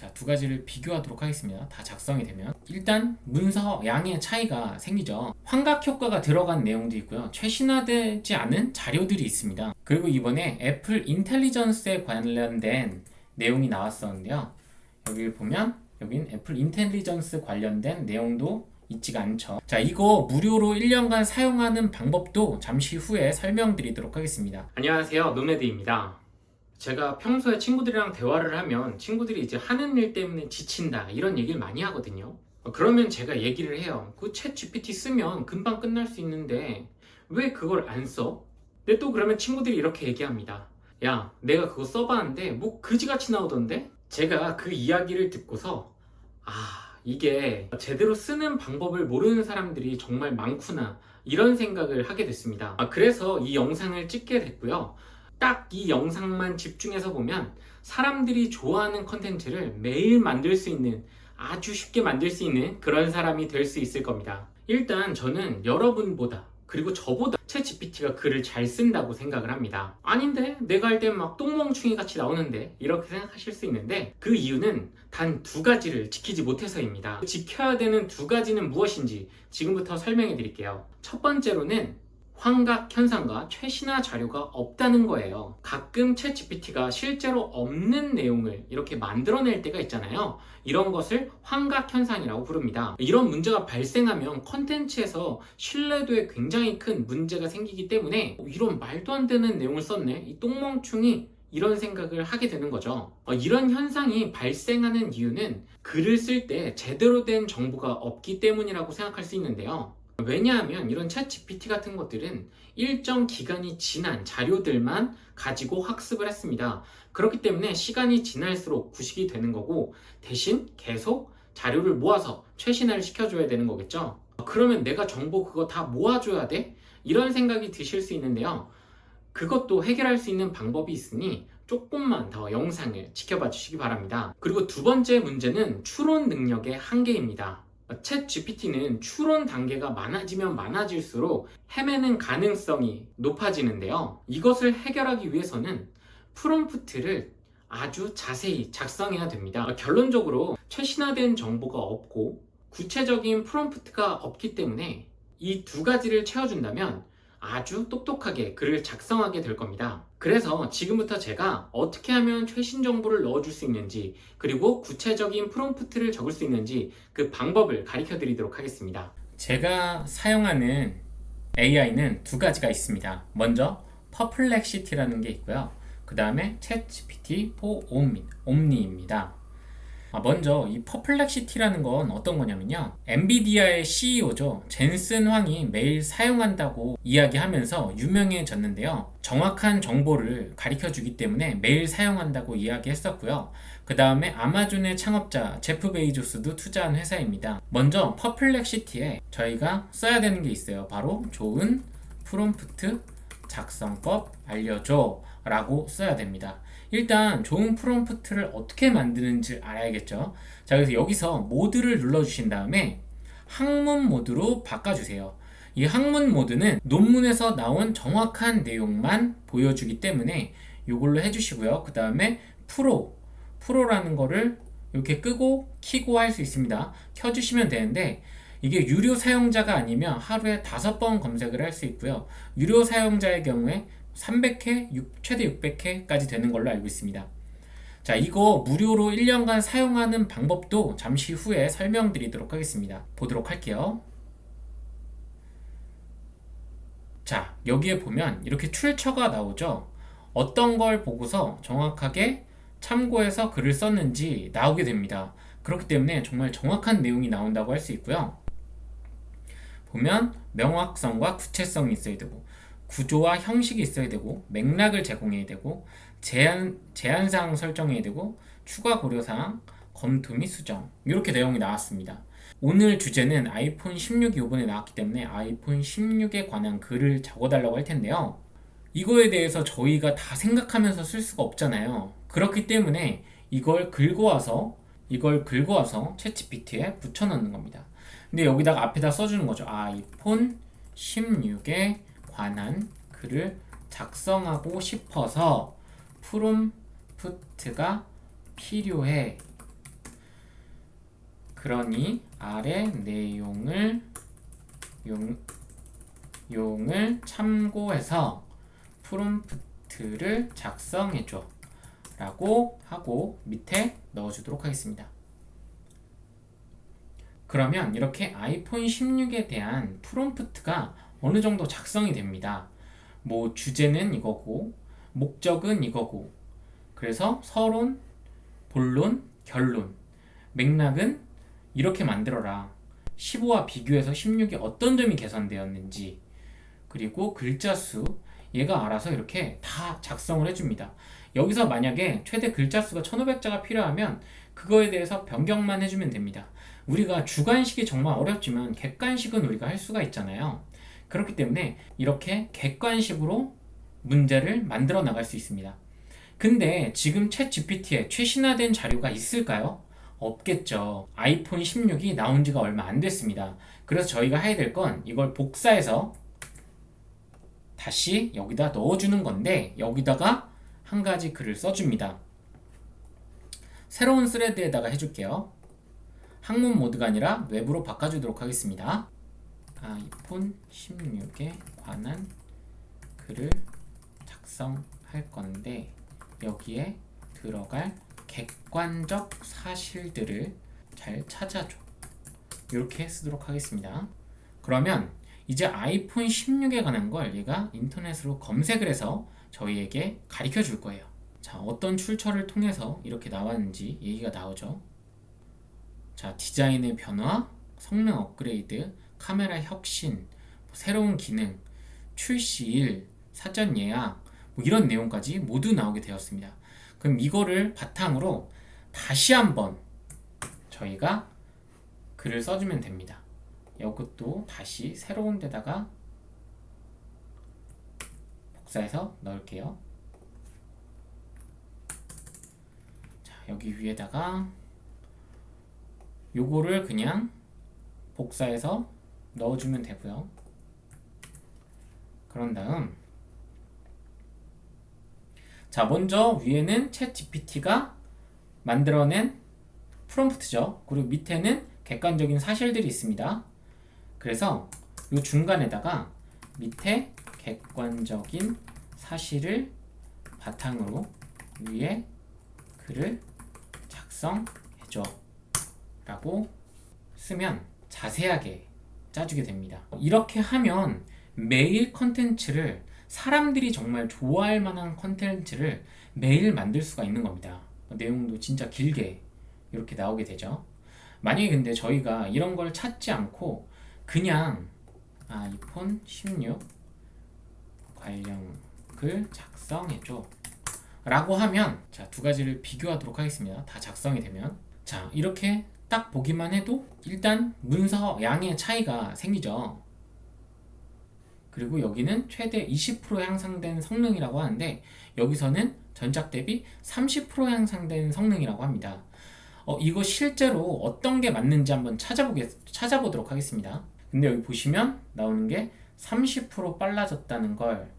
자, 두 가지를 비교하도록 하겠습니다. 다 작성이 되면. 일단 문서 양의 차이가 생기죠. 환각 효과가 들어간 내용도 있고요. 최신화되지 않은 자료들이 있습니다. 그리고 이번에 애플 인텔리전스에 관련된 내용이 나왔었는데요. 여기를 보면 여긴 애플 인텔리전스 관련된 내용도 있지가 않죠. 자, 이거 무료로 1년간 사용하는 방법도 잠시 후에 설명드리도록 하겠습니다. 안녕하세요. 노메드입니다. 제가 평소에 친구들이랑 대화를 하면 친구들이 이제 하는 일 때문에 지친다 이런 얘기를 많이 하거든요. 어, 그러면 제가 얘기를 해요. 그 챗 GPT 쓰면 금방 끝날 수 있는데 왜 그걸 안 써? 근데 또 그러면 친구들이 이렇게 얘기합니다. 야, 내가 그거 써봤는데 뭐 그지같이 나오던데? 제가 그 이야기를 듣고서 아, 이게 제대로 쓰는 방법을 모르는 사람들이 정말 많구나 이런 생각을 하게 됐습니다. 아, 그래서 이 영상을 찍게 됐고요. 딱 이 영상만 집중해서 보면 사람들이 좋아하는 컨텐츠를 매일 만들 수 있는 아주 쉽게 만들 수 있는 그런 사람이 될 수 있을 겁니다. 일단 저는 여러분보다 그리고 저보다 챗 GPT가 글을 잘 쓴다고 생각을 합니다. 아닌데 내가 할땐막 똥멍충이 같이 나오는데 이렇게 생각하실 수 있는데 그 이유는 단 두 가지를 지키지 못해서입니다. 지켜야 되는 두 가지는 무엇인지 지금부터 설명해 드릴게요. 첫 번째로는 환각 현상과 최신화 자료가 없다는 거예요. 가끔 챗 GPT가 실제로 없는 내용을 이렇게 만들어낼 때가 있잖아요. 이런 것을 환각 현상이라고 부릅니다. 이런 문제가 발생하면 컨텐츠에서 신뢰도에 굉장히 큰 문제가 생기기 때문에 어, 이런 말도 안 되는 내용을 썼네. 이 똥멍충이 이런 생각을 하게 되는 거죠. 어, 이런 현상이 발생하는 이유는 글을 쓸 때 제대로 된 정보가 없기 때문이라고 생각할 수 있는데요. 왜냐하면 이런 챗 GPT 같은 것들은 일정 기간이 지난 자료들만 가지고 학습을 했습니다. 그렇기 때문에 시간이 지날수록 구식이 되는 거고 대신 계속 자료를 모아서 최신화를 시켜줘야 되는 거겠죠. 그러면 내가 정보 그거 다 모아줘야 돼? 이런 생각이 드실 수 있는데요. 그것도 해결할 수 있는 방법이 있으니 조금만 더 영상을 지켜봐 주시기 바랍니다. 그리고 두 번째 문제는 추론 능력의 한계입니다. 챗 GPT는 추론 단계가 많아지면 많아질수록 헤매는 가능성이 높아지는데요. 이것을 해결하기 위해서는 프롬프트를 아주 자세히 작성해야 됩니다. 결론적으로 최신화된 정보가 없고 구체적인 프롬프트가 없기 때문에 이 두 가지를 채워준다면 아주 똑똑하게 글을 작성하게 될 겁니다. 그래서 지금부터 제가 어떻게 하면 최신 정보를 넣어줄 수 있는지 그리고 구체적인 프롬프트를 적을 수 있는지 그 방법을 가르쳐 드리도록 하겠습니다. 제가 사용하는 AI는 두 가지가 있습니다. 먼저 퍼플렉시티라는 게 있고요. 그 다음에 챗GPT 4 옴니, 옴니입니다. 아, 먼저 이 퍼플렉시티라는 건 어떤 거냐면요. 엔비디아의 CEO죠. 젠슨 황이 매일 사용한다고 이야기하면서 유명해졌는데요. 정확한 정보를 가르쳐 주기 때문에 매일 사용한다고 이야기했었고요. 그 다음에 아마존의 창업자 제프 베이조스도 투자한 회사입니다. 먼저 퍼플렉시티에 저희가 써야 되는 게 있어요. 바로 좋은 프롬프트 작성법 알려줘 라고 써야 됩니다. 일단 좋은 프롬프트를 어떻게 만드는지 알아야겠죠. 자, 그래서 여기서 모드를 눌러주신 다음에 학문 모드로 바꿔주세요. 이 학문 모드는 논문에서 나온 정확한 내용만 보여주기 때문에 이걸로 해주시고요. 그 다음에 프로, 프로라는 거를 이렇게 끄고 키고 할 수 있습니다. 켜주시면 되는데 이게 유료 사용자가 아니면 하루에 다섯 번 검색을 할 수 있고요. 유료 사용자의 경우에 300회, 6, 최대 600회까지 되는 걸로 알고 있습니다. 자, 이거 무료로 1년간 사용하는 방법도 잠시 후에 설명드리도록 하겠습니다. 보도록 할게요. 자, 여기에 보면 이렇게 출처가 나오죠. 어떤 걸 보고서 정확하게 참고해서 글을 썼는지 나오게 됩니다. 그렇기 때문에 정말 정확한 내용이 나온다고 할 수 있고요. 보면 명확성과 구체성이 있어야 되고 구조와 형식이 있어야 되고 맥락을 제공해야 되고 제한 제한사항 설정해야 되고 추가 고려사항 검토 및 수정 이렇게 내용이 나왔습니다. 오늘 주제는 아이폰 16이 이번에 나왔기 때문에 아이폰 16에 관한 글을 적어달라고 할 텐데요. 이거에 대해서 저희가 다 생각하면서 쓸 수가 없잖아요. 그렇기 때문에 이걸 긁어와서 이걸 긁어와서 챗GPT에 붙여넣는 겁니다. 근데 여기다가 앞에다 써주는 거죠. 아이폰 16에 관한 글을 작성하고 싶어서 프롬프트가 필요해 그러니 아래 내용을 용, 용을 참고해서 프롬프트를 작성해줘 라고 하고 밑에 넣어주도록 하겠습니다. 그러면 이렇게 아이폰 16에 대한 프롬프트가 어느 정도 작성이 됩니다. 뭐 주제는 이거고 목적은 이거고 그래서 서론, 본론, 결론, 맥락은 이렇게 만들어라. 15와 비교해서 16이 어떤 점이 개선되었는지 그리고 글자 수 얘가 알아서 이렇게 다 작성을 해줍니다. 여기서 만약에 최대 글자 수가 1500자가 필요하면 그거에 대해서 변경만 해주면 됩니다. 우리가 주관식이 정말 어렵지만 객관식은 우리가 할 수가 있잖아요. 그렇기 때문에 이렇게 객관식으로 문제를 만들어 나갈 수 있습니다. 근데 지금 챗 GPT에 최신화된 자료가 있을까요? 없겠죠. 아이폰 16이 나온 지가 얼마 안 됐습니다. 그래서 저희가 해야 될 건 이걸 복사해서 다시 여기다 넣어주는 건데 여기다가 한 가지 글을 써줍니다. 새로운 스레드에다가 해줄게요. 항문 모드가 아니라 웹으로 바꿔주도록 하겠습니다. 아이폰 16에 관한 글을 작성할 건데 여기에 들어갈 객관적 사실들을 잘 찾아줘. 이렇게 쓰도록 하겠습니다. 그러면 이제 아이폰 16에 관한 걸 얘가 인터넷으로 검색을 해서 저희에게 가르쳐 줄 거예요. 자, 어떤 출처를 통해서 이렇게 나왔는지 얘기가 나오죠. 자, 디자인의 변화, 성능 업그레이드, 카메라 혁신, 뭐 새로운 기능, 출시일, 사전 예약, 뭐 이런 내용까지 모두 나오게 되었습니다. 그럼 이거를 바탕으로 다시 한번 저희가 글을 써주면 됩니다. 이것도 다시 새로운 데다가 복사해서 넣을게요. 자, 여기 위에다가 요거를 그냥 복사해서 넣어주면 되고요. 그런 다음 자 먼저 위에는 챗 GPT가 만들어낸 프롬프트죠. 그리고 밑에는 객관적인 사실들이 있습니다. 그래서 이 중간에다가 밑에 객관적인 사실을 바탕으로 위에 글을 작성해줘 라고 쓰면 자세하게 짜주게 됩니다. 이렇게 하면 매일 컨텐츠를 사람들이 정말 좋아할 만한 컨텐츠를 매일 만들 수가 있는 겁니다. 내용도 진짜 길게 이렇게 나오게 되죠. 만약에 근데 저희가 이런 걸 찾지 않고 그냥 아 이폰 16 관련 글 작성해줘 라고 하면 자 두 가지를 비교하도록 하겠습니다. 다 작성이 되면 자 이렇게 딱 보기만 해도 일단 문서 양의 차이가 생기죠. 그리고 여기는 최대 20% 향상된 성능이라고 하는데 여기서는 전작 대비 30% 향상된 성능이라고 합니다. 어, 이거 실제로 어떤 게 맞는지 한번 찾아보겠, 찾아보도록 하겠습니다. 근데 여기 보시면 나오는 게 30% 빨라졌다는 걸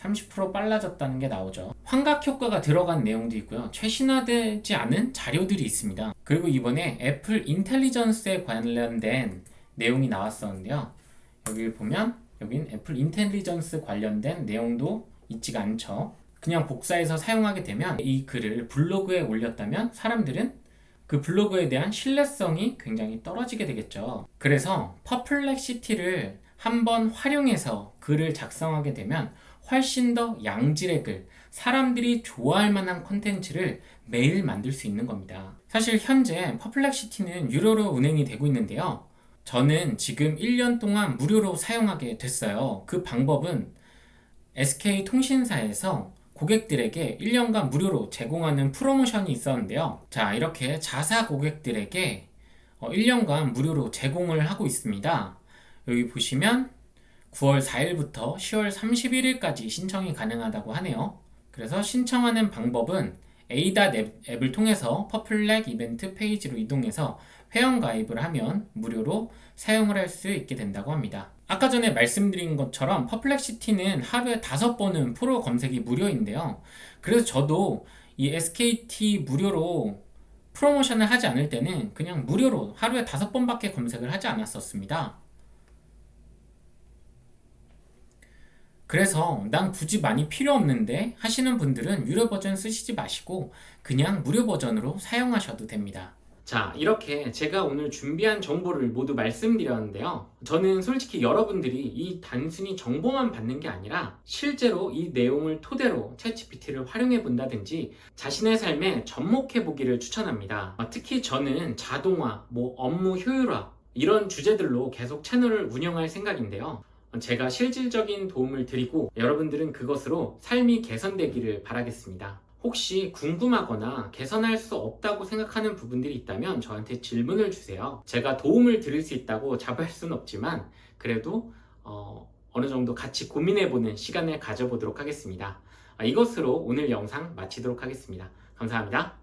30% 빨라졌다는 게 나오죠. 환각 효과가 들어간 내용도 있고요. 최신화되지 않은 자료들이 있습니다. 그리고 이번에 애플 인텔리전스에 관련된 내용이 나왔었는데요. 여기를 보면 여긴 애플 인텔리전스 관련된 내용도 있지가 않죠. 그냥 복사해서 사용하게 되면 이 글을 블로그에 올렸다면 사람들은 그 블로그에 대한 신뢰성이 굉장히 떨어지게 되겠죠. 그래서 퍼플렉시티를 한번 활용해서 글을 작성하게 되면 훨씬 더 양질의 글, 사람들이 좋아할 만한 콘텐츠를 매일 만들 수 있는 겁니다. 사실 현재 퍼플렉시티는 유료로 운행이 되고 있는데요. 저는 지금 1년 동안 무료로 사용하게 됐어요. 그 방법은 SK 통신사에서 고객들에게 1년간 무료로 제공하는 프로모션이 있었는데요. 자, 이렇게 자사 고객들에게 1년간 어, 무료로 제공을 하고 있습니다. 여기 보시면 9월 4일부터 10월 31일까지 신청이 가능하다고 하네요. 그래서 신청하는 방법은 에이다 앱을 통해서 퍼플렉 이벤트 페이지로 이동해서 회원 가입을 하면 무료로 사용을 할 수 있게 된다고 합니다. 아까 전에 말씀드린 것처럼 퍼플렉시티는 하루에 다섯 번은 프로 검색이 무료인데요. 그래서 저도 이 SKT 무료로 프로모션을 하지 않을 때는 그냥 무료로 하루에 다섯 번밖에 검색을 하지 않았었습니다. 그래서 난 굳이 많이 필요 없는데 하시는 분들은 유료 버전 쓰시지 마시고 그냥 무료 버전으로 사용하셔도 됩니다. 자, 이렇게 제가 오늘 준비한 정보를 모두 말씀드렸는데요. 저는 솔직히 여러분들이 이 단순히 정보만 받는 게 아니라 실제로 이 내용을 토대로 챗GPT를 활용해 본다든지 자신의 삶에 접목해 보기를 추천합니다. 어, 특히 저는 자동화, 뭐 업무 효율화 이런 주제들로 계속 채널을 운영할 생각인데요. 어, 제가 실질적인 도움을 드리고 여러분들은 그것으로 삶이 개선되기를 바라겠습니다. 혹시 궁금하거나 개선할 수 없다고 생각하는 부분들이 있다면 저한테 질문을 주세요. 제가 도움을 드릴 수 있다고 자부할 수는 없지만 그래도 어, 어느 정도 같이 고민해보는 시간을 가져보도록 하겠습니다. 아, 이것으로 오늘 영상 마치도록 하겠습니다. 감사합니다.